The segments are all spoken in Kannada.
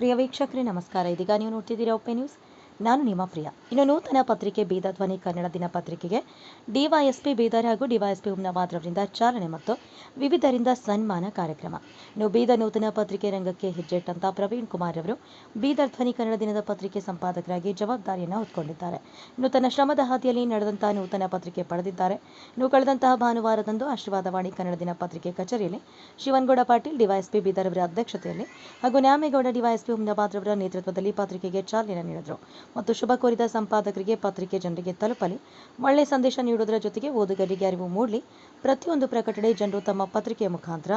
ಪ್ರಿಯ ವೀಕ್ಷಕರೇ ನಮಸ್ಕಾರ ಇದೀಗ ನೀವು ನೋಡ್ತಿದ್ದೀರಾ ಒಪ್ಪೆ ನ್ಯೂಸ್ ನಾನು ನಿಮ್ಮ ಪ್ರಿಯ. ಇನ್ನು ನೂತನ ಪತ್ರಿಕೆ ಬೀದ ಧ್ವನಿ ಕನ್ನಡ ದಿನಪತ್ರಿಕೆಗೆ ಡಿವೈಎಸ್ಪಿ ಬೀದರ್ ಹಾಗೂ ಡಿವೈಎಸ್ಪಿ ಉಮ್ನವಾದ್ರವರಿಂದ ರವರಿಂದ ಚಾಲನೆ ಮತ್ತು ವಿವಿಧರಿಂದ ಸನ್ಮಾನ ಕಾರ್ಯಕ್ರಮ. ಇನ್ನು ಬೀದರ್ ನೂತನ ಪತ್ರಿಕೆ ರಂಗಕ್ಕೆ ಹೆಜ್ಜೆಟ್ಟಂತ ಪ್ರವೀಣ್ ಕುಮಾರ್ ಅವರು ಬೀದರ್ ಧ್ವನಿ ಕನ್ನಡ ದಿನದ ಪತ್ರಿಕೆ ಸಂಪಾದಕರಾಗಿ ಜವಾಬ್ದಾರಿಯನ್ನು ಹೊತ್ಕೊಂಡಿದ್ದಾರೆ. ಇನ್ನು ತನ್ನ ಶ್ರಮದ ಹಾದಿಯಲ್ಲಿ ನಡೆದಂತಹ ನೂತನ ಪತ್ರಿಕೆ ಪಡೆದಿದ್ದಾರೆ. ಇನ್ನು ಕಳೆದಂತಹ ಭಾನುವಾರದಂದು ಆಶೀರ್ವಾದವಾಣಿ ಕನ್ನಡ ದಿನ ಪತ್ರಿಕೆ ಕಚೇರಿಯಲ್ಲಿ ಶಿವನಗೌಡ ಪಾಟೀಲ್ ಡಿವೈಎಸ್ಪಿ ಬೀದರ್ ಅವರ ಅಧ್ಯಕ್ಷತೆಯಲ್ಲಿ ಹಾಗೂ ನ್ಯಾಮೇಗೌಡ ಡಿವೈಎಸ್ಪಿ ಹುಮ್ನಾಬಾದ್ ರವರ ನೇತೃತ್ವದಲ್ಲಿ ಪತ್ರಿಕೆಗೆ ಚಾಲನೆ ನೀಡಿದರು. ಮತ್ತು ಶುಭ ಕೋರಿದ ಸಂಪಾದಕರಿಗೆ ಪತ್ರಿಕೆ ಜನರಿಗೆ ತಲುಪಲಿ. ಒಳ್ಳೆಯ ಸಂದೇಶ ನೀಡುವುದರ ಜೊತೆಗೆ ಓದುಗರಿಗೆ ಅರಿವು ಮೂಡಲಿ. ಪ್ರತಿಯೊಂದು ಪ್ರಕಟಣೆ ಜನರು ತಮ್ಮ ಪತ್ರಿಕೆಯ ಮುಖಾಂತರ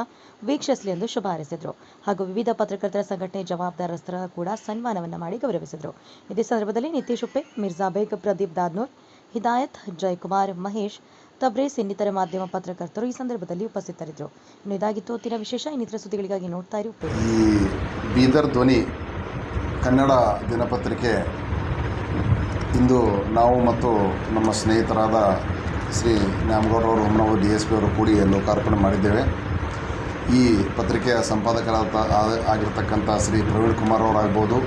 ವೀಕ್ಷಿಸಲಿ ಎಂದು ಶುಭ ಹಾರೈಸಿದರು. ಹಾಗೂ ವಿವಿಧ ಪತ್ರಕರ್ತರ ಸಂಘಟನೆ ಜವಾಬ್ದಾರಸ್ಥರ ಕೂಡ ಸನ್ಮಾನವನ್ನು ಮಾಡಿ ಗೌರವಿಸಿದರು. ಇದೇ ಸಂದರ್ಭದಲ್ಲಿ ನಿತೀಶ್ ಉಪ್ಪೆ, ಮಿರ್ಜಾ ಬೇಗ್, ಪ್ರದೀಪ್ ದಾದ್ನೂರ್, ಹಿದಾಯತ್, ಜಯಕುಮಾರ್, ಮಹೇಶ್ ತಬ್ರೇಸ್ ಇನ್ನಿತರ ಮಾಧ್ಯಮ ಪತ್ರಕರ್ತರು ಈ ಸಂದರ್ಭದಲ್ಲಿ ಉಪಸ್ಥಿತರಿದ್ದರು ಇನ್ನು ಇದಾಗಿತ್ತು ಹೊತ್ತಿನ ವಿಶೇಷ. ಇನ್ನಿತರ ಸುದ್ದಿಗಳಿಗಾಗಿ ನೋಡ್ತಾ ಇರಿ ಬೀದರ್ ಧ್ವನಿ ಕನ್ನಡ ದಿನಪತ್ರಿಕೆ ಇಂದು ನಾವು ಮತ್ತು ನಮ್ಮ ಸ್ನೇಹಿತರಾದ ಶ್ರೀ ನ್ಯಾಮಗೌಡರವರು ಹುಮ್ಮನವರು ಡಿ ಎಸ್ ಪಿ ಅವರು ಕೂಡಿ ಲೋಕಾರ್ಪಣೆ ಮಾಡಿದ್ದೇವೆ. ಈ ಪತ್ರಿಕೆಯ ಸಂಪಾದಕರಾದ ಆಗಿರತಕ್ಕಂಥ ಶ್ರೀ ಪ್ರವೀಣ್ ಕುಮಾರ್ ಅವರಾಗ್ಬೋದು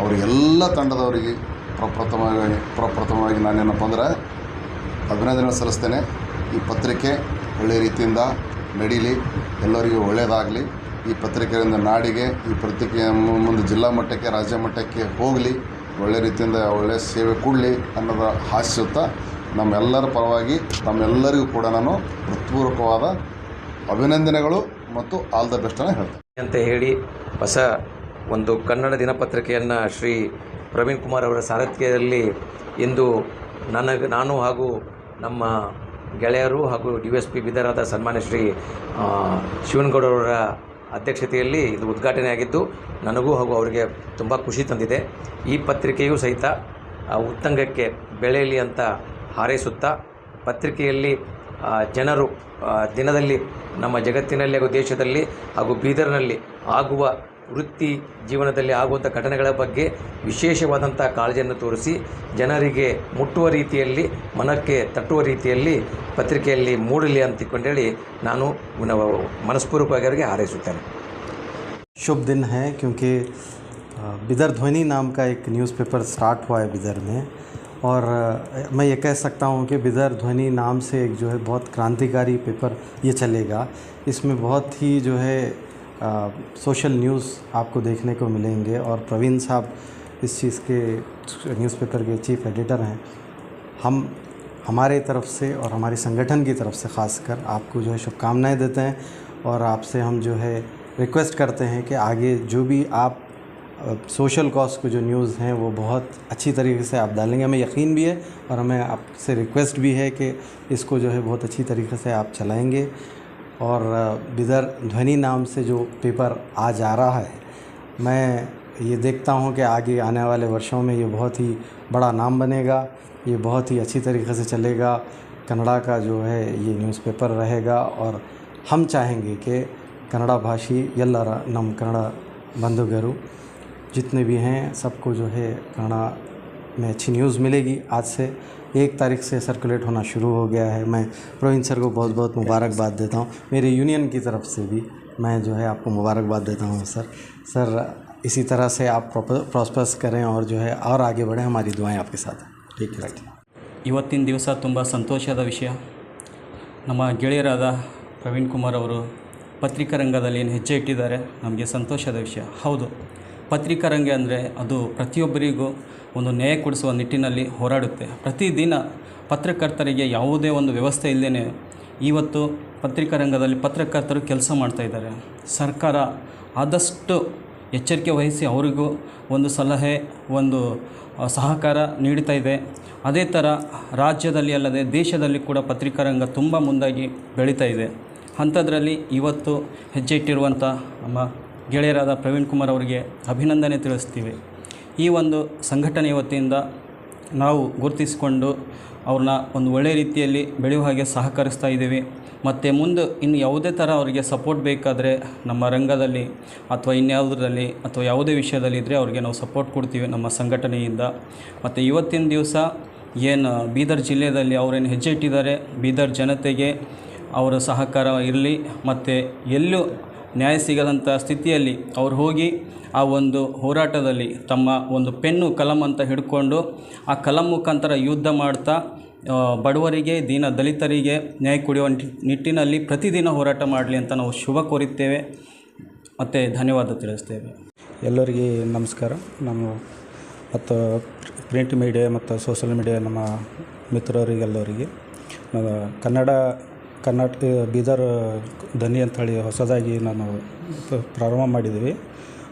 ಅವ್ರ ಎಲ್ಲ ತಂಡದವರಿಗೆ ಪ್ರಪ್ರಥಮವಾಗಿ ಪ್ರಪ್ರಥಮವಾಗಿ ನಾನೇನಪ್ಪ ಅಂದ್ರೆ ಅಭಿನಂದನೆ ಸಲ್ಲಿಸ್ತೇನೆ. ಈ ಪತ್ರಿಕೆ ಒಳ್ಳೆಯ ರೀತಿಯಿಂದ ನಡೀಲಿ, ಎಲ್ಲರಿಗೂ ಒಳ್ಳೆಯದಾಗಲಿ ಈ ಪತ್ರಿಕೆಯಿಂದ ನಾಡಿಗೆ, ಈ ಪತ್ರಿಕೆಯ ಮುಂದೆ ಜಿಲ್ಲಾ ಮಟ್ಟಕ್ಕೆ, ರಾಜ್ಯ ಮಟ್ಟಕ್ಕೆ ಹೋಗಲಿ. ಒಳ್ಳೆ ರೀತಿಯಿಂದ ಒಳ್ಳೆಯ ಸೇವೆ ಕೊಡಲಿ ಅನ್ನೋದು ಹಾಸ್ಯುತ್ತಾ ನಮ್ಮೆಲ್ಲರ ಪರವಾಗಿ ತಮ್ಮೆಲ್ಲರಿಗೂ ಕೂಡ ನಾನು ಹೃತ್ಪೂರ್ವಕವಾದ ಅಭಿನಂದನೆಗಳು ಮತ್ತು ಆಲ್ ದ ಬೆಸ್ಟನ್ನು ಹೇಳ್ತೇನೆ. ಅಂತ ಹೇಳಿ ಹೊಸ ಒಂದು ಕನ್ನಡ ದಿನಪತ್ರಿಕೆಯನ್ನು ಶ್ರೀ ಪ್ರವೀಣ್ ಕುಮಾರ್ ಅವರ ಸಾರಥ್ಯದಲ್ಲಿ ಇಂದು ನನಗೆ ನಾನು ಹಾಗೂ ನಮ್ಮ ಗೆಳೆಯರು ಹಾಗೂ ಡಿ ಎಸ್ ಪಿ ಬಿದರಾದ ಸನ್ಮಾನ್ಯ ಶ್ರೀ ಶಿವನಗೌಡರವರ ಅಧ್ಯಕ್ಷತೆಯಲ್ಲಿ ಇದು ಉದ್ಘಾಟನೆ ಆಗಿದ್ದು ನನಗೂ ಹಾಗೂ ಅವರಿಗೆ ತುಂಬ ಖುಷಿ ತಂದಿದೆ. ಈ ಪತ್ರಿಕೆಯೂ ಸಹಿತ ಉತ್ತುಂಗಕ್ಕೆ ಬೆಳೆಯಲಿ ಅಂತ ಹಾರೈಸುತ್ತಾ, ಪತ್ರಿಕೆಯಲ್ಲಿ ಜನರು ದಿನದಲ್ಲಿ ನಮ್ಮ ಜಗತ್ತಿನಲ್ಲಿ ಹಾಗೂ ದೇಶದಲ್ಲಿ ಹಾಗೂ ಬೀದರ್ನಲ್ಲಿ ಆಗುವ ವೃತ್ತಿ ಜೀವನದಲ್ಲಿ ಆಗುವಂಥ ಘಟನೆಗಳ ಬಗ್ಗೆ ವಿಶೇಷವಾದಂಥ ಕಾಳಜಿಯನ್ನು ತೋರಿಸಿ ಜನರಿಗೆ ಮುಟ್ಟುವ ರೀತಿಯಲ್ಲಿ ಮನಕ್ಕೆ ತಟ್ಟುವ ರೀತಿಯಲ್ಲಿ ಪತ್ರಿಕೆಯಲ್ಲಿ ಮೂಡಲಿ ಅಂತಿಕೊಂಡೇಳಿ ನಾನು ನ- ಮನಸ್ಪೂರ್ವಕವಾಗಿ ಅವರಿಗೆ ಹಾರೈಸುತ್ತೇನೆ शुभ दिन है क्योंकि अ, बिदर ध्वनि नाम का एक न्यूज़पेपर स्टार्ट हुआ है बिदर में और अ, मैं ये कह सकता हूँ कि बिदर ध्वनि नाम से एक जो है बहुत क्रांतिकारी पेपर ये चलेगा इसमें बहुत ही जो है अ, सोशल न्यूज़ आपको देखने को मिलेंगे और प्रवीण साहब इस चीज़ के न्यूज़पेपर के चीफ एडिटर हैं। हम, हमारे तरफ़ से और हमारे संगठन की तरफ़ से ख़ासकर आपको जो है शुभकामनाएँ देते हैं और आपसे हम जो है रिक्वेस्ट करते हैं कि आगे जो भी आप सोशल कॉज को जो न्यूज़ हैं वो बहुत अच्छी तरीके से आप डालेंगे। हमें यकीन भी है और हमें आपसे रिक्वेस्ट भी है कि इसको जो है बहुत अच्छी तरीके से आप चलाएँगे। और विदर ध्वनि नाम से जो पेपर आ जा रहा है, मैं ये देखता हूँ कि आगे आने वाले वर्षों में ये बहुत ही बड़ा नाम बनेगा, ये बहुत ही अच्छी तरीके से चलेगा, कन्नड़ा का जो है ये न्यूज़पेपर रहेगा और हम चाहेंगे कि कन्नड़ा भाषी यल्ला नम कन्नड़ा बंधुगरु जितने भी हैं, सबको जो है कन्नड़ा में अच्छी न्यूज़ मिलेगी आज से एक तारीख से सर्कुलेट होना शुरू हो गया है मैं प्रवीण सर को बहुत बहुत मुबारकबाद देता हूँ मेरे यूनियन की तरफ से भी मैं जो है आपको मुबारकबाद देता हूँ सर सर इसी तरह से आप प्रॉस्पर्स करें और जो है और आगे बढ़ें हमारी दुआएं आपके साथ हैं ठीक है ಇವತ್ತಿನ ದಿವಸ ತುಂಬ ಸಂತೋಷದ ವಿಷಯ ನಮ್ಮ ಗೆಳೆಯರಾದ ಪ್ರವೀಣ್ ಕುಮಾರ್ ಅವರು ಪತ್ರಿಕಾ ರಂಗದಲ್ಲಿ ಏನು ಹೆಜ್ಜೆ ಇಟ್ಟಿದ್ದಾರೆ ನಮಗೆ ಸಂತೋಷದ ವಿಷಯ ಹೌದು ಪತ್ರಿಕಾ ರಂಗೆ ಅಂದರೆ ಅದು ಪ್ರತಿಯೊಬ್ಬರಿಗೂ ಒಂದು ನ್ಯಾಯ ಕೊಡಿಸುವ ನಿಟ್ಟಿನಲ್ಲಿ ಹೋರಾಡುತ್ತೆ. ಪ್ರತಿದಿನ ಪತ್ರಕರ್ತರಿಗೆ ಯಾವುದೇ ಒಂದು ವ್ಯವಸ್ಥೆ ಇಲ್ಲದೇ ಇವತ್ತು ಪತ್ರಿಕಾ ರಂಗದಲ್ಲಿ ಪತ್ರಕರ್ತರು ಕೆಲಸ ಮಾಡ್ತಾ ಇದ್ದಾರೆ. ಸರ್ಕಾರ ಆದಷ್ಟು ಎಚ್ಚರಿಕೆ ವಹಿಸಿ ಅವರಿಗೂ ಒಂದು ಸಲಹೆ, ಒಂದು ಸಹಕಾರ ನೀಡ್ತಾ ಇದೆ. ಅದೇ ಥರ ರಾಜ್ಯದಲ್ಲಿ ಅಲ್ಲದೆ ದೇಶದಲ್ಲಿ ಕೂಡ ಪತ್ರಿಕಾ ರಂಗ ತುಂಬ ಮುಂದಾಗಿ ಬೆಳೀತಾ ಇದೆ. ಅಂಥದ್ರಲ್ಲಿ ಇವತ್ತು ಹೆಜ್ಜೆ ಇಟ್ಟಿರುವಂಥ ನಮ್ಮ ಗೆಳೆಯರಾದ ಪ್ರವೀಣ್ ಕುಮಾರ್ ಅವರಿಗೆ ಅಭಿನಂದನೆ ತಿಳಿಸ್ತೀವಿ. ಈ ಒಂದು ಸಂಘಟನೆ ವತಿಯಿಂದ ನಾವು ಗುರುತಿಸಿಕೊಂಡು ಅವ್ರನ್ನ ಒಂದು ಒಳ್ಳೆಯ ರೀತಿಯಲ್ಲಿ ಬೆಳೆಯುವ ಹಾಗೆ ಸಹಕರಿಸ್ತಾ ಇದ್ದೀವಿ. ಮತ್ತು ಮುಂದೆ ಇನ್ನು ಯಾವುದೇ ಥರ ಅವರಿಗೆ ಸಪೋರ್ಟ್ ಬೇಕಾದರೆ ನಮ್ಮ ರಂಗದಲ್ಲಿ ಅಥವಾ ಇನ್ಯಾವುದರಲ್ಲಿ ಅಥವಾ ಯಾವುದೇ ವಿಷಯದಲ್ಲಿ ಇದ್ದರೆ ಅವರಿಗೆ ನಾವು ಸಪೋರ್ಟ್ ಕೊಡ್ತೀವಿ ನಮ್ಮ ಸಂಘಟನೆಯಿಂದ. ಮತ್ತು ಇವತ್ತಿನ ದಿವಸ ಏನು ಬೀದರ್ ಜಿಲ್ಲೆಯಲ್ಲಿ ಅವರೇನು ಹೆಜ್ಜೆ ಇಟ್ಟಿದ್ದಾರೆ, ಬೀದರ್ ಜನತೆಗೆ ಅವರ ಸಹಕಾರ ಇರಲಿ, ಮತ್ತು ಎಲ್ಲೂ ನ್ಯಾಯ ಸಿಗದಂಥ ಸ್ಥಿತಿಯಲ್ಲಿ ಅವ್ರು ಹೋಗಿ ಆ ಒಂದು ಹೋರಾಟದಲ್ಲಿ ತಮ್ಮ ಒಂದು ಪೆನ್ನು, ಕಲಂ ಅಂತ ಹಿಡ್ಕೊಂಡು ಆ ಕಲಂ ಮುಖಾಂತರ ಯುದ್ಧ ಮಾಡ್ತಾ ಬಡವರಿಗೆ, ದೀನ ದಲಿತರಿಗೆ ನ್ಯಾಯ ಕೊಡುವ ನಿಟ್ಟಿನಲ್ಲಿ ಪ್ರತಿದಿನ ಹೋರಾಟ ಮಾಡಲಿ ಅಂತ ನಾವು ಶುಭ ಕೋರುತ್ತೇವೆ ಮತ್ತು ಧನ್ಯವಾದ ತಿಳಿಸ್ತೇವೆ. ಎಲ್ಲರಿಗೆ ನಮಸ್ಕಾರ. ನಮ್ಮ ಮತ್ತು ಪ್ರಿಂಟ್ ಮೀಡಿಯಾ ಮತ್ತು ಸೋಷಲ್ ಮೀಡಿಯಾ ನಮ್ಮ ಮಿತ್ರರಿಗೆಲ್ಲರಿಗೆ ಕನ್ನಡ ಕರ್ನಾಟಕ ಬೀದರ್ ಧ್ವನಿ ಅಂಥೇಳಿ ಹೊಸದಾಗಿ ನಾನು ಪ್ರಾರಂಭ ಮಾಡಿದ್ವಿ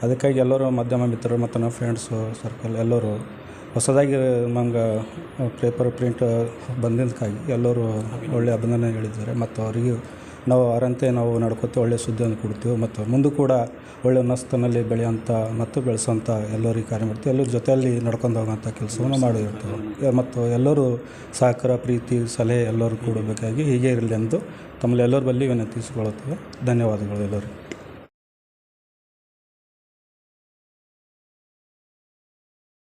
ಅದಕ್ಕಾಗಿ ಎಲ್ಲರೂ ಮಾಧ್ಯಮ ಮಿತ್ರರು ಮತ್ತು ನಮ್ಮ ಫ್ರೆಂಡ್ಸು ಸರ್ಕಲ್ ಎಲ್ಲರೂ ಹೊಸದಾಗಿ ನಮ್ಗೆ ಪೇಪರ್ ಪ್ರಿಂಟ್ ಬಂದಿದ್ದಕ್ಕಾಗಿ ಎಲ್ಲರೂ ಒಳ್ಳೆಯ ಅಭಿನಂದನೆ ಹೇಳಿದ್ದಾರೆ. ಮತ್ತು ಅವರಿಗೂ ನಾವು ಅವರಂತೆ ನಾವು ನಡ್ಕೊತೀವಿ ಒಳ್ಳೆಯ ಸುದ್ದಿಯನ್ನು ಕೊಡ್ತೀವಿ ಮತ್ತು ಮುಂದೆ ಕೂಡ ಒಳ್ಳೆಯ ನಸ್ತನಲ್ಲಿ ಬೆಳೆಯೋಂಥ ಮತ್ತು ಬೆಳೆಸೋಂಥ ಎಲ್ಲರಿಗೆ ಕಾರ್ಯ ಮಾಡ್ತೀವಿ ಎಲ್ಲರ ಜೊತೆಯಲ್ಲಿ ನಡ್ಕೊಂಡು ಹೋಗೋಂಥ ಕೆಲಸವನ್ನು ಮಾಡಿರ್ತೀವಿ. ಮತ್ತು ಎಲ್ಲರೂ ಸಹಕಾರ, ಪ್ರೀತಿ, ಸಲಹೆ ಎಲ್ಲರೂ ಕೊಡಬೇಕಾಗಿ ಹೀಗೆ ಇರಲಿ ಎಂದು ತಮ್ಮಲ್ಲಿ ಎಲ್ಲರ ಬಳಿ ವಿನಂತಿಸಿಕೊಳ್ಳುತ್ತೇವೆ. ಧನ್ಯವಾದಗಳು ಎಲ್ಲರಿಗೂ.